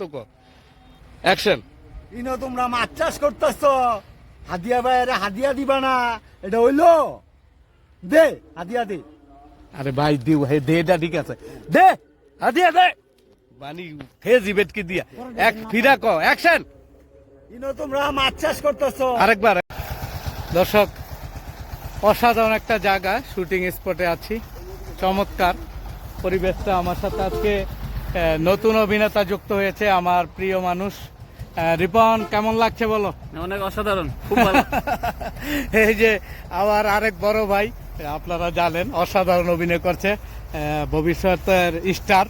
তো কর অ্যাকশন ইনো তোমরা মাছ চাষ করতেছ? হাদিয়া ভাইয়ের হাদিয়া দিবা না এটা হইল? দে হাদিয়া দে। আরে ভাই দিও হে দে এটা ঠিক আছে। দে হাদিয়া দে। বানি হে জিবেট কি দিয়া। এক ফিরা ক অ্যাকশন ইনো তোমরা মাছ চাষ করতেছ? আরেকবার। দর্শক অসাধারণ একটা জায়গা শুটিং স্পটে আছি। চমৎকার পরিবেশটা আমার সাথে আজকে নতুন অভিনেতা যুক্ত হয়েছে আমার প্রিয় মানুষ। রিপন কেমন লাগছে বলো? অনেক অসাধারণ খুব ভালো। এই যে আমার আরেক বড় ভাই আপনারা জানেন অসাধারণ অভিনয় করছে ভবিষ্যতের স্টার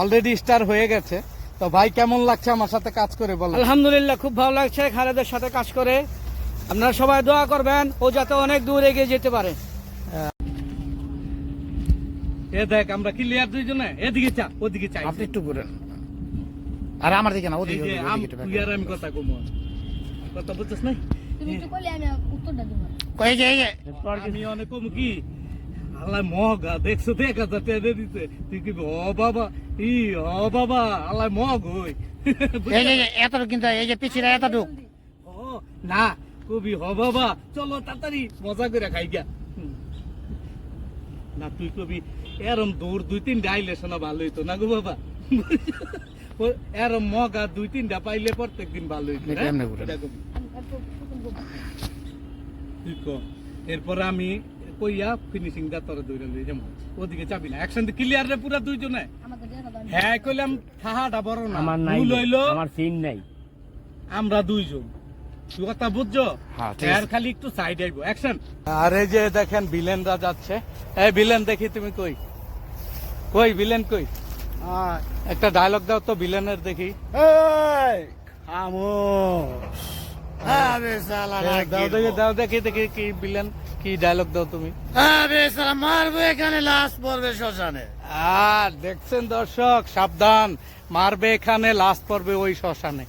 অলরেডি স্টার হয়ে গেছে। তো ভাই কেমন লাগছে আমার সাথে কাজ করে বলো? আলহামদুলিল্লাহ খুব ভালো লাগছে খালেদের সাথে কাজ করে। আপনারা সবাই দোয়া করবেন ও যাতে অনেক দূর এগিয়ে যেতে পারে। এ দেখ আমরা ক্লিয়ার দুইজনে? এদিকে চা ওদিকে চাই। আপনি একটু ঘুরেন। আর আমার দিকে না ওদিকে তুই আর আমি কথা কমো। কথা বুঝছিস না তুমি একটু করলে আমি উত্তরটা দেবো। কই যে আমি অনেক কম কি? আল্লাহ মগা দেখছ? দেখ হাজার টাকা দিতে তুই কি ও বাবা? ই ও বাবা আল্লাহ মগ হই। এই যে এতটুকু কিন্তু এই যে পিছিয়ে এতটুক। ও না কবি হ বাবা। চলো তাড়াতাড়ি মজা করে খাই গিয়া। না তুই কবি এরম দৌড় দুই তিন ডাইলে শোনা ভালো হইতো। না গো বাবা? ও এরম মগা দুই তিনটা পাইলে প্রত্যেক দিন ভালো হইতো হ্যাঁ? তুই ক এরপরে আমি কইয়া ফিনিশিং দা তোরা দৌড়ে লই যাব। ওদিকে চাবি না। একসাথে ক্লিয়ার রে পুরা দুইজনে? হ্যাঁ কইলাম থাহাটা বড় না। আমার নাই আমার সিন নাই। আমরা দুইজন। কথা বুঝছ? হ্যাঁ, আর খালি একটু সাইড আইবো অ্যাকশন আরে যে দেখেন ভিলেনরা যাচ্ছে। এই ভিলেন দেখি তুমি কই? কই ভিলেন কই? একটা ডায়লগ দাও তো ভিলেনের দেখি। এই আরে সালা দাও দেখি দাও দেখি দেখি কি ভিলেন কি ডায়লগ দাও তুমি। আরে সালা মারবো এখানে লাশ পড়বে শ্মশানে। আর দেখছেন দর্শক সাবধান। মারবে এখানে লাস্ট পড়বে ওই শ্মশানে।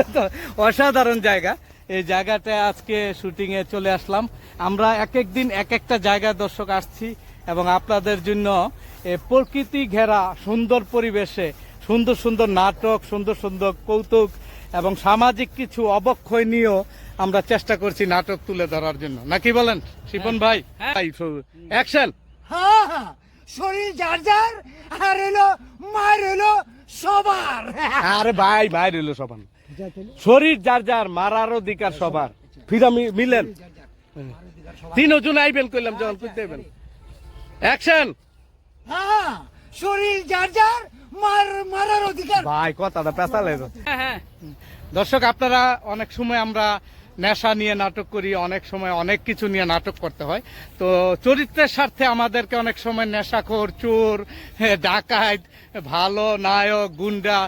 অসাধারণ জায়গা। এই জায়গাটা আজকে শুটিং এ চলে আসলাম। আমরা এক এক দিন এক একটা জায়গায় দর্শক আসছি এবং আপনাদের জন্য এ, প্রকৃতি ঘেরা সুন্দর পরিবেশে সুন্দর সুন্দর নাটক সুন্দর সুন্দর কৌতুক এবং সামাজিক কিছু অবক্ষয় নিয়েও আমরা চেষ্টা করছি নাটক তুলে ধরার জন্য। নাকি বলেন? শিপন ভাই? অ্যাকশন হ্যাঁ হ্যাঁ, শরীর যার যার আর এলো মার এলো সবার। আরে ভাই ভাই রইল সবার। শরীর যার যার মারার অধিকার সবার। ফিরা মিলেন। তিনজন আইবেন কইলাম যখন কইতে আইবেন। অ্যাকশন হ্যাঁ শরীর যার যার মার মারার অধিকার। ভাই কথাটা পেঁচালে হ্যাঁ হ্যাঁ। দর্শক আপনারা অনেক সময় আমরা নেশা নিয়ে নাটক করি অনেক সময় অনেক কিছু নিয়ে নাটক করতে হয়। তো চরিত্রের স্বার্থে আমাদেরকে অনেক সময় নেশাখোর চোর ডাকাত ভালো নায়ক গুন্ডা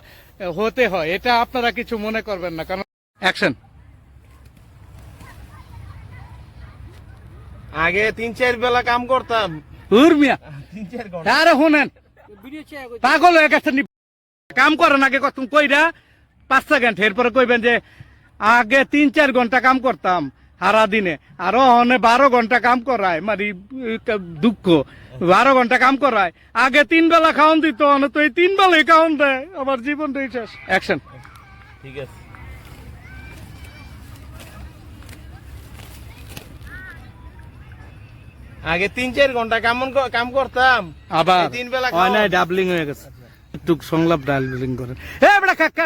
হতে হয়। এটা আপনারা কিছু মনে করবেন না কারণ অ্যাকশন আগে তিন চার বেলা কাম করতাম। উর্মিয়া তিন চার ঘণ্টা। আরে শুনেন পাগল হয়ে কাম করেন আগে কত কইরা পাঁচ সেকেন্ড। এরপরে কইবেন যে আগে তিন চার ঘণ্টা কাম করতাম। সারা দিনে আরও অনে বারো ঘণ্টা কাম করায় মানে দুঃখ। বারো ঘণ্টা কাম করায়। আগে তিন বেলা খাওয়ান দিত অনে তো এই তিন বেলাই খাওয়ান দেয়। আমার জীবনটাই শেষ। অ্যাকশন ঠিক আছে। আগে তিন চার ঘণ্টা কেমন কাম করতাম। আবার তিন বেলা হয় ডাবলিং হয়ে গেছে। একটু সংলাপ ডাবলিং করে। বড় কাকা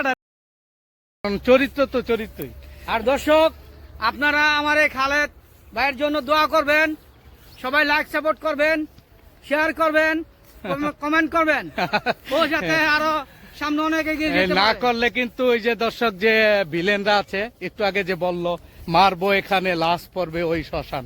চরিত্র তো চরিত্রই। আর দর্শক আপনারা আমার এই খালেদ ভাইয়ের জন্য দোয়া করবেন সবাই লাইক সাপোর্ট করবেন শেয়ার করবেন কমেন্ট করবেন। ও সাথে আরও সামনে অনেক এগিয়ে না করলে কিন্তু ওই যে দর্শক যে ভিলেনরা আছে একটু আগে যে বলল মারবো এখানে লাশ পড়বে ওই শ্মশান।